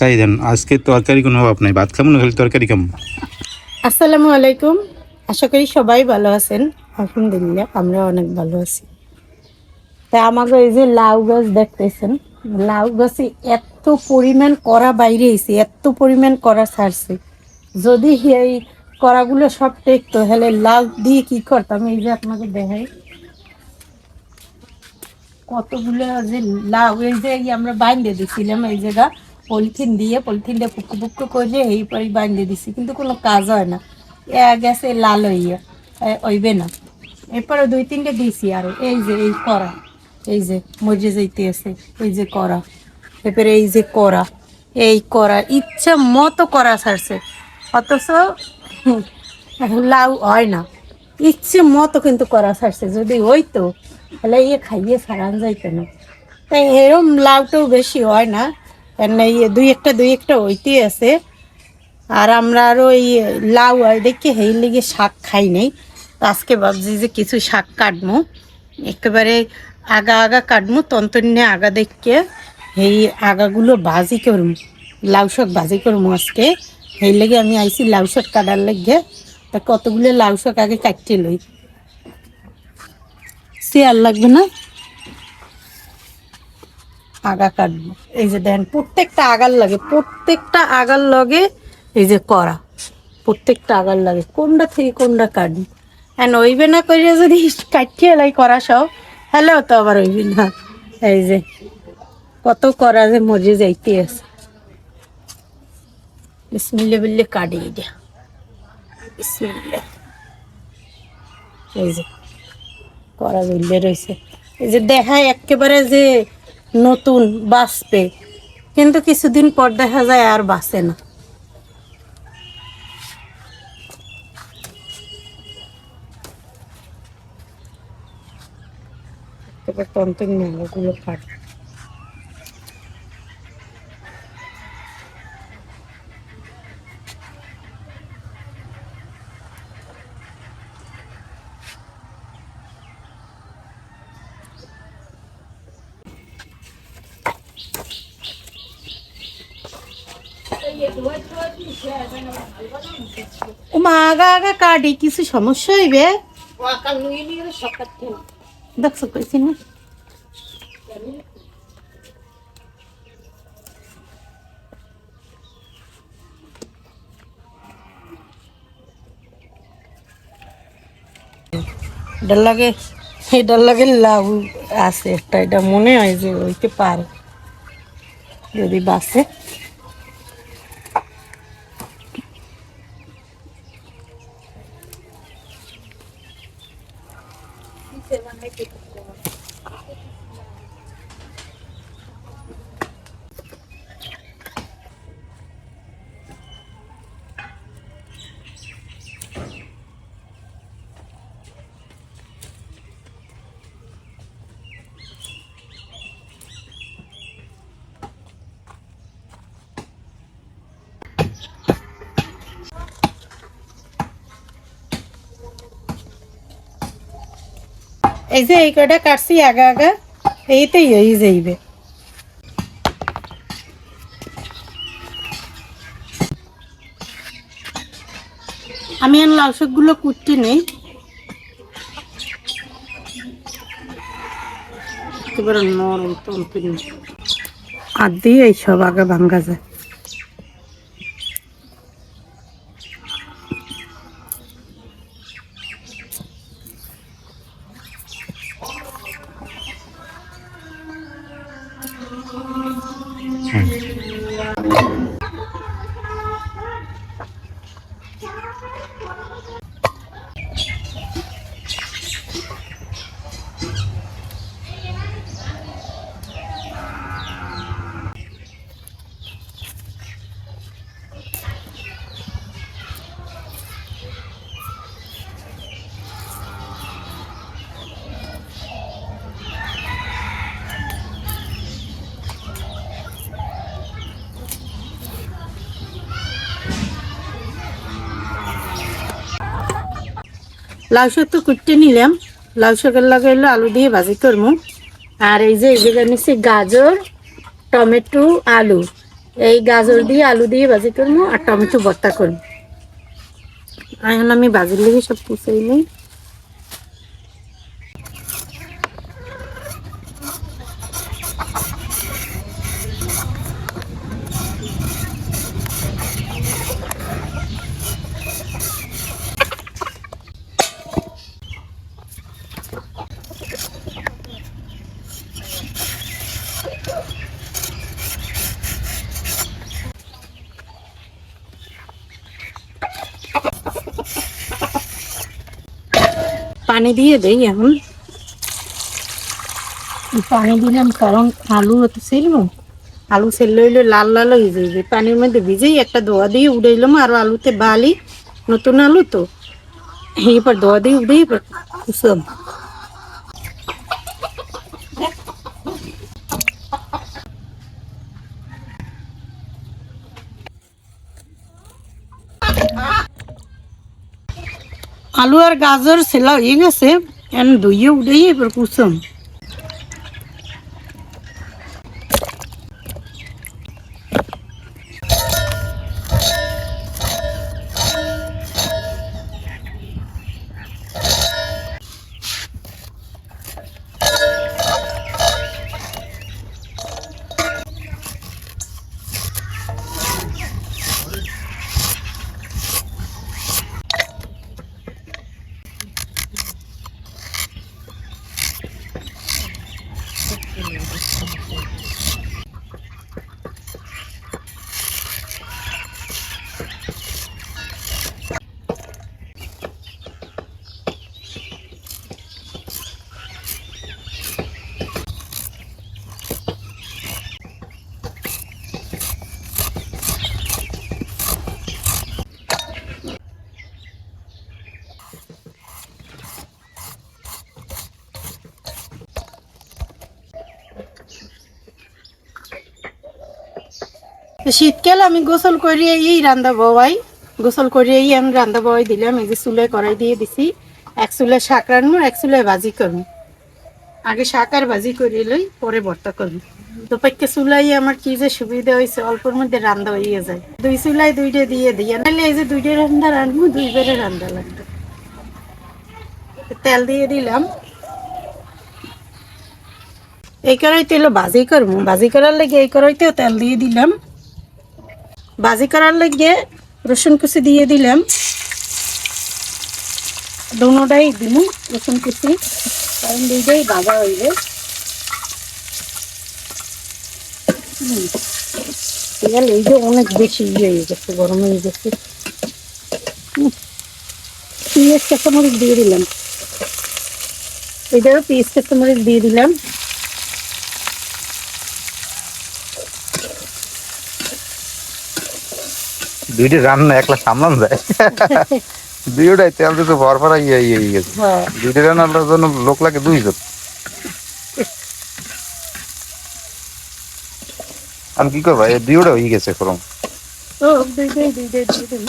তাই দেন, আজকে তরকারি কোনো অভাব নাই। ভাত তরকারি আসসালামু আলাইকুম। আশা করি সবাই ভালো আছেন। আলহামদুলিল্লাহ আমরা অনেক ভালো আছি। আমাকে এই যে লাউ গাছ দেখতেছেন, লাউ গাছে এত পরিমাণ করা বাইরে এসে এত পরিমাণ করা ছাড়ছে। যদি এই করাগুলো সব টেকতো, তাহলে লাউ দিয়ে কি করতাম? এই যে আপনাকে দেখাই। কতগুলো যে লাউ, এই যে আমরা বাইন্দে দিছিলাম, এই জায়গা। পলিথিন দিয়ে পলিথিনটা পুকু পুকু করে এই পরে বাইন্দে দিছি। কিন্তু কোনো কাজ হয় না। এ গেছে লাল হইয়া। এ হইবে না। এরপরে দুই তিনটে দিছি আর এই যে, এই করা এই যে মজে যাইতে আছে, এই যে করা এরপরে এই যে করা এই করা ইচ্ছা মতো করা ছাড়ছে। অথচ লাউ হয় না। ইচ্ছে মতো কিন্তু করা ছাড়ছে। যদি হইতো, তাহলে ইয়ে খাইয়ে সারান যাইতো না। তাই এরম লাউটাও বেশি হয় না। কেন ইয়ে দুই একটা দুই একটা হইতে আছে। আর আমরা আরও এই লাউ আর দেখি হেই লেগে শাক খাই নাই। আজকে ভাবছি যে কিছু শাক কাটবো একেবারে আগা আগা কাটবো তন্তন্যে আগা দেখকে এই আগাগুলো ভাজি করব লাউ শাক ভাজি করব আজকে। সেই লেগে আমি আইছি লাউ শাক কাটার লেগে। তা কতগুলো লাউ শাক আগে কাটতে লই? চেয়ার লাগবে না? আগা কাটবো। এই যে দেখেন প্রত্যেকটা আগার লাগে, প্রত্যেকটা আগার লগে এই যে করা প্রত্যেকটা আগার লাগে, কোনটা থেকে কোনটা কাটবি। হ্যাঁ ওইবে না করে যদি কাটিয়ে লাই করা সব হ্যালো, তো আবার ওইবে না। এই যে, কত করা যে মজে যাইতে আছে। বিসমিল্লা বিল্লে কাটি এটা বিসমিল্লা। এই যে করা বিল্লে রয়েছে এই যে দেখায় একেবারে যে নতুন বাঁচবে কিন্তু কিছুদিন পর দেখা যায় আর বাঁচে না। এবার টনটনগুলো কাট ওমা আগা আগা কাটি কিছু সমস্যা হইবে? দেখছ কইছি না? এটার লাগে এটার লাগে লাভ আছে একটা এটা মনে হয় যে হইতে পারে। যদি বাসে ではないとい。এই যে এই কটা কাটছি, আগা আগা, এইতেই হয়ে যাইবে। আমি আর লাউ শাকগুলো কুটতে নেই। নরম আর দিয়ে এইসব আগে ভাঙ্গা যায়। Mm-hmm. লাউ শাক তো কুটতে নিলাম। লাউ শাকের লাগাইলো আলু দিয়ে ভাজি করব আর এই যে এই জায়গায় নিচ্ছি গাজর, টমেটো, আলু। এই গাজর দিয়ে আলু দিয়ে ভাজি করব আর টমেটো ভর্তা করব এখন আমি বাজির লেগে সব কুচাই নিই। পানি দিয়ে দেই এখন। পানি দিলাম কারণ আলু হতো সেলব আলু সেল লইলে লাল লাল হয়ে যাইবে। পানির মধ্যে ভিজেই একটা দোয়া দিয়ে উড়াইলাম। আর আলুতে বালি নতুন আলু তো। এরপর দোয়া দিয়ে উড়েই কুসুম আলু আর গাজর সেলা হয়ে গেছে এখন ধুইয়ে উঠেই এবার কুসুম। শীতকাল আমি গোসল করিয়ে এই রান্না বওয়াই। গোসল করিয়ে আমি রান্না বওয়াই দিলাম, এই যে চুলে কড়াই দিয়ে দিছি। এক চুলে শাক রান্নু, এক চুলে ভাজি করব। আগে শাক আর ভাজি করে লই, পরে ভর্তা করব। তো পাইকে চুলাই আমার কি যে সুবিধা হয়েছে অল্পর মধ্যে রান্না হয়ে যায়। দুই চুলাই দুইটা দিয়ে দিই নাহলে এই যে দুইটা রান্না রান্নু, দুইবারে রান্না লাগবে। তেল দিয়ে দিলাম। এই কড়াইতে হলো ভাজি করব। ভাজি করার লেগে এই কড়াইতেও তেল দিয়ে দিলাম। ভাজি করার লেগে রসুন কুচি দিয়ে দিলাম। দুটাই দিল রসুন কুচি। কারণ দুইটাই ভাজা হইবে এই যে অনেক বেশি ইয়ে হয়ে গেছে, গরম হয়ে গেছে। পেঁয়াজ কাঁচামরিচ দিয়ে দিলাম। এটারও পিঁয়াজ কাঁচামরিচ দিয়ে দিলাম। দুইটা রান্না একলা সামলান যায়। দুইটাই তেল দিতে ভর ভরা ইয়ে ইয়ে ইয়ে। গেছে হ্যাঁ। দুইটা রান্নার জন্য লোক লাগে দুইজন। আমি কি করব? এই দুইটা হয়ে গেছে দিন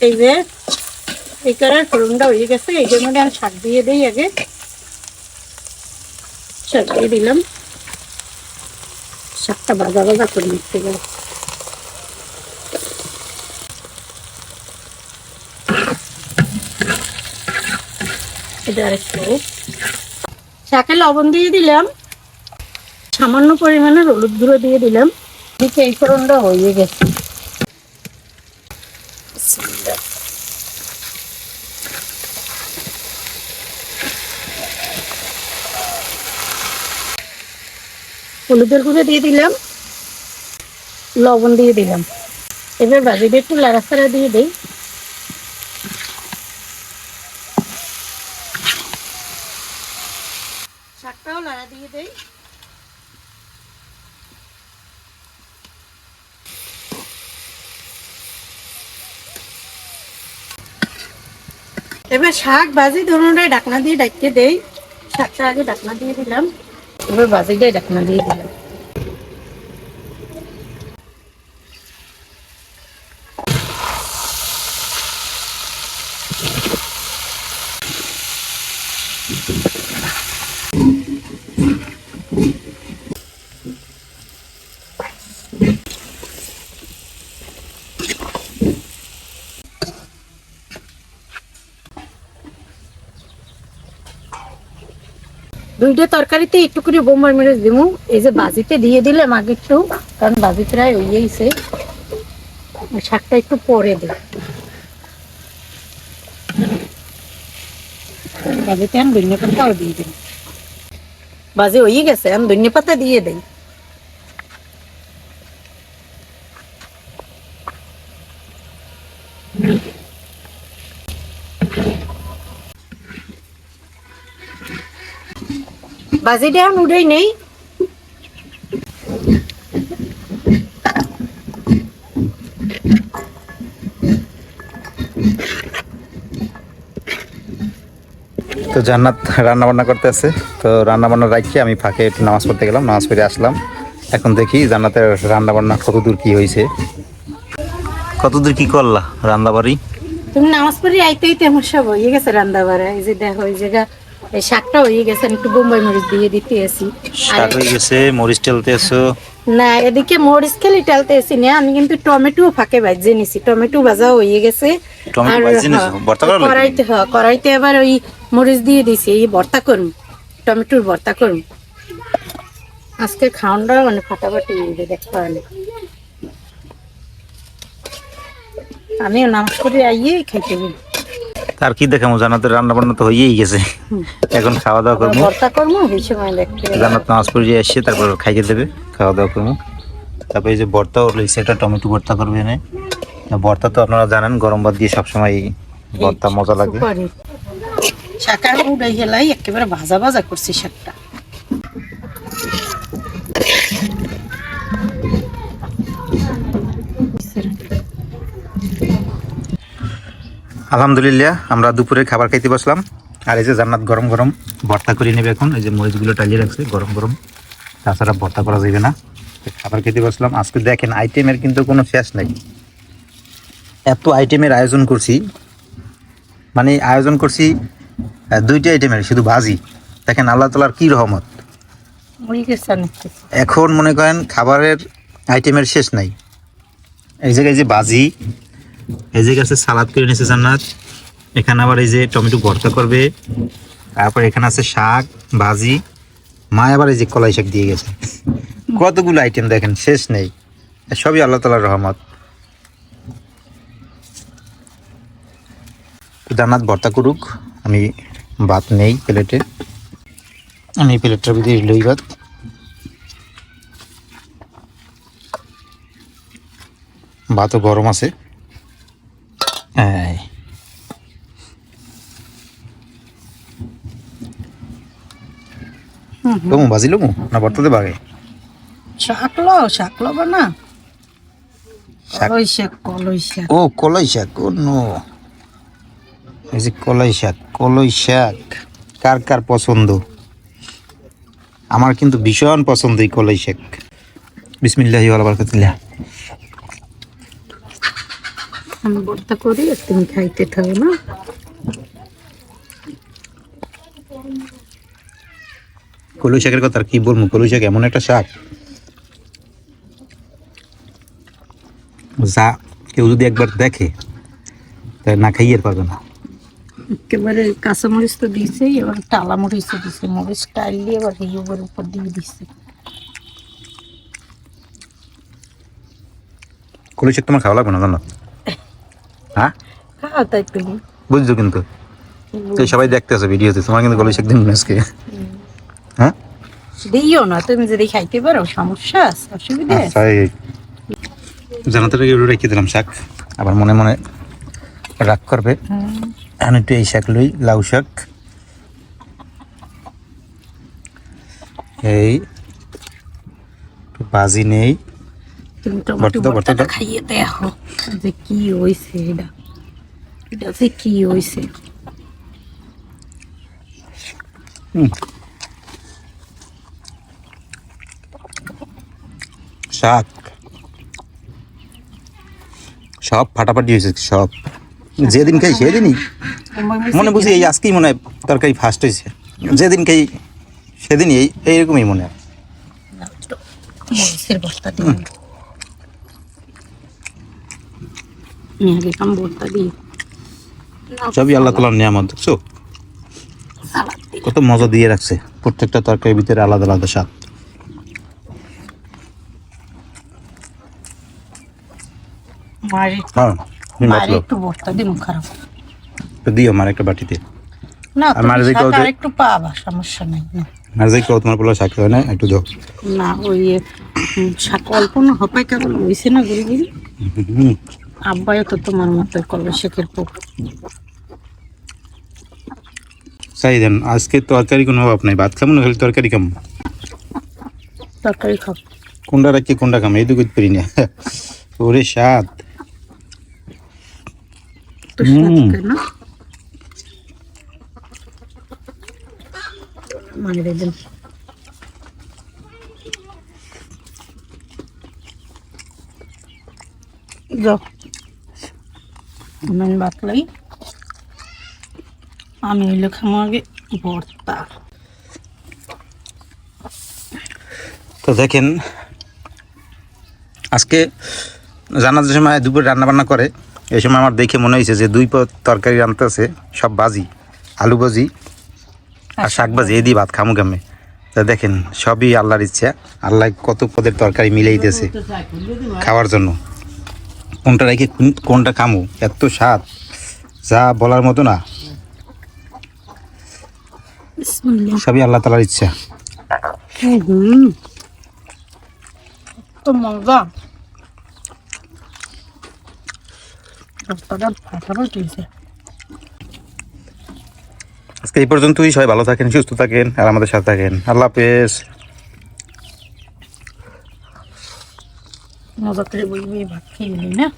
এই যে এই করার ফোড়নটা হয়ে গেছে এই জন্য আমি শাক দিয়ে দিই আগে। শাক দিয়ে দিলাম। শাকটা ভাজা ভাজা করে নিতে গেলে এটা আরেকটু। শাকে লবণ দিয়ে দিলাম। সামান্য পরিমাণে হলুদ গুঁড়ো দিয়ে দিলাম। দিকে এই ফোড়নটা হয়ে গেছে। হলুদের গুঁড়ো দিয়ে দিলাম। লবণ দিয়ে দিলাম। এবার বাজিটা একটু লাড়াচাড়া দিয়ে দিই শাকটাও লাড়া দিয়ে দেই এবার শাক ভাজি ধরুন ডাকনা দিয়ে ডাকতে দেই। শাকটা আগে ডাকনা দিয়ে দিলাম। এবার ভাজিটাই ডাকনা দিয়ে দিলাম। দুইটা তরকারিতে একটু করে বোম্বাই মরিচ দিব এই যে বাজিতে দিয়ে দিলে আগে একটু, কারণ বাজি প্রায় হইয়েছে শাকটা একটু পরে দে বাজিতে আমি ধনিয়া পাতাও দিয়ে দিই। বাজি হয়ে গেছে, আমি ধনিয়া পাতা দিয়ে দেই। বাজিটা এখন উঠেই নেই। তো জান্নাত রান্না বান্না করতে আছে। তো রান্না বান্না রাখিয়ে আমি ফাঁকে একটু নামাজ পড়তে গেলাম নামাজ পড়ে আসলাম। এখন দেখি জান্নাতের রান্না বান্না কতদূর কি হয়েছে। কতদূর কি করলা রান্না বাড়ি তুমি নামাজ পড়ি আইতে আইতে আমার সব হয়ে গেছে রান্না বাড়া এই যে দেখো এই জায়গা এই শাকটা হয়ে গেছে একটু বোম্বাই মরিচ দিয়ে দিতে আসি শাক হয়ে গেছে মরিচ টেলতে এসো না এদিকে মরিচ খেলি টালতে আসি না আমি কিন্তু টমেটো ফাঁকে ভাজে নিছি টমেটো ভাজা হয়ে গেছে। আর? হ্যাঁ? কড়াইতে হ্যাঁ কড়াইতে এবার ওই মরিচ দিয়ে দিছি এই ভর্তা করুন টমেটোর ভর্তা করুন আজকে খাওয়ানটা মানে ফাটাফাটি দেখতে পারলে। আমিও নামাজ করে আইয়ে খাইতে তার কি দেখে দেখামো জান্নাতের রান্না বান্না তো হয়েই গেছে। এখন খাওয়া দাওয়া করব। জান্নাত নামাজ পড়ে আসছে তারপর খাইয়ে দেবে খাওয়া দাওয়া করব। তারপরে এই যে ভর্তা ওর লিখছে একটা টমেটো ভর্তা করবে এনে। ভর্তা তো আপনারা জানেন গরম ভাত দিয়ে সবসময় ভর্তা মজা লাগে। শাকটা উড়াই হেলাই একেবারে ভাজা ভাজা করছি শাকটা। আলহামদুলিল্লাহ আমরা দুপুরে খাবার খাইতে বসলাম। আর এই যে জান্নাত গরম গরম ভর্তা করে নেবে এখন এই যে মরিচগুলো টালিয়ে রাখছে গরম গরম। তাছাড়া ভর্তা করা যাবে না। খাবার খেতে বসলাম। আজকে দেখেন আইটেমের কিন্তু কোনো শেষ নাই। এত আইটেমের আয়োজন করছি। মানে আয়োজন করছি দুইটা আইটেমের শুধু ভাজি। দেখেন আল্লাহ তালার কি রহমত। এখন মনে করেন খাবারের আইটেমের শেষ নাই। এই জায়গায় যে বাজি এই যে আছে সালাদ করে নিয়েছে জান্নাত। এখানে আবার এই যে টমেটো ভর্তা করবে। তারপর এখানে আছে শাক, ভাজি। মা আবার এই যে কলাই শাক দিয়ে গেছে। কতগুলো আইটেম দেখেন, শেষ নেই। সবই আল্লাহ তালার রহমত। জান্নাত ভর্তা করুক, আমি ভাত নেই প্লেটে। আমি প্লেটটার ভিতরে লই ভাত। ভাতও গরম আছে। এই। লমু ভাজি লমু না বর্তাতে বাগে শাক না। কলই শাক কলই শাক ও কলাই শাক ও নো এই যে কলাই শাক কলাই শাক কার কার পছন্দ আমার কিন্তু ভীষণ পছন্দ এই কলাই শাক বিসমিল্লাহি ওয়ালা বারাকাতুল্লাহ আমি ভর্তা করি আর তুমি খাইতে থাকো না? কলই শাকের কথা আর কি বলব? কলই শাক এমন একটা শাক। যা কেউ যদি একবার দেখে তাহলে না খাইয়ে পারবে না। একেবারে কাঁচামরিচ তো দিছে এবার টালা মরিচ তো দিছে মরিচ টাইল এবার এই উপর দিয়ে দিছে। কলই শাক তোমার খাওয়া লাগবে না জানো? হ্যাঁ? তাই তুমি বুঝছ কিন্তু? সবাই দেখতে আছে ভিডিওতে তোমার কিন্তু কলই শাক দিন আজকে। হ্যাঁ? দিও না তুমি যদি খাইতে পারো সমস্যা আছে অসুবিধা আচ্ছা জানাতে রেখে রেখে দিলাম শাক। আবার মনে মনে রাগ করবে। এখন একটু এই শাক লই লাউ শাক। এই ভাজি নেই। তুমি টমেটো ভর্তা দাও, ভর্তা ভর্তাটা খাইয়ে দেখো যে কি হইছে এটা? এটা যে কি হইছে? শাক। সব ফাটাফাটি হয়েছে সব। যেদিন খাই সেদিনই। মনে বুঝি এই আজকেই মনে হয় তরকারি ফার্স্ট হয়েছে। যেদিন খাই সেদিনই এই এইরকমই মনে হয়। আগে কাম ভর্তা দিই সবই আল্লাহ তালার নিয়ামত দেখছ? কত মজা দিয়ে রাখছে। প্রত্যেকটা তরকারির ভিতরে আলাদা আলাদা স্বাদ। দিও আমার একটা বাটিতে। না শাক ওদের- আর একটু পাবা সমস্যা নেই আর যাই কেউ তোমার পোলা শাক হয় না একটু দাও। না ওই শাক অল্প না হপাই কেমন হয়েছে না গুলি গুলি আব্বাইও তো তোমার মতো করবে শেখের পুক চাই দেন আজকে তরকারি কোনো অভাব নাই। ভাত খাব না খালি তরকারি খাব। তরকারি খাও কোনটা রাখি কোনটা খাব এই দুটো পারি না। ওরে স্বাদ মানে যাও। আমি বাতলাই আমি হইলে খামো আগে ভর্তা তো দেখেন আজকে জানার সময় দুপুর রান্না বান্না করে এই সময় আমার দেখে মনে হয়েছে যে দুই পদ তরকারি রান্নতেছে সব ভাজি আলু ভাজি আর শাক ভাজি এই দিয়ে ভাত খামু খামে তা দেখেন সবই আল্লাহর ইচ্ছা আল্লাহ কত পদের তরকারি মিলেই দিয়েছে খাওয়ার জন্য কোনটা রেখে কোন- কোনটা খামু? এত স্বাদ। যা বলার মতো না। সবই আল্লাহ তালার ইচ্ছা। আজকে এই পর্যন্তই। সবাই ভালো থাকেন সুস্থ থাকেন আর আমাদের সাথে থাকেন। আল্লাহ হাফেজ। เราก็เตรียมไว้แบบกินเลยนะ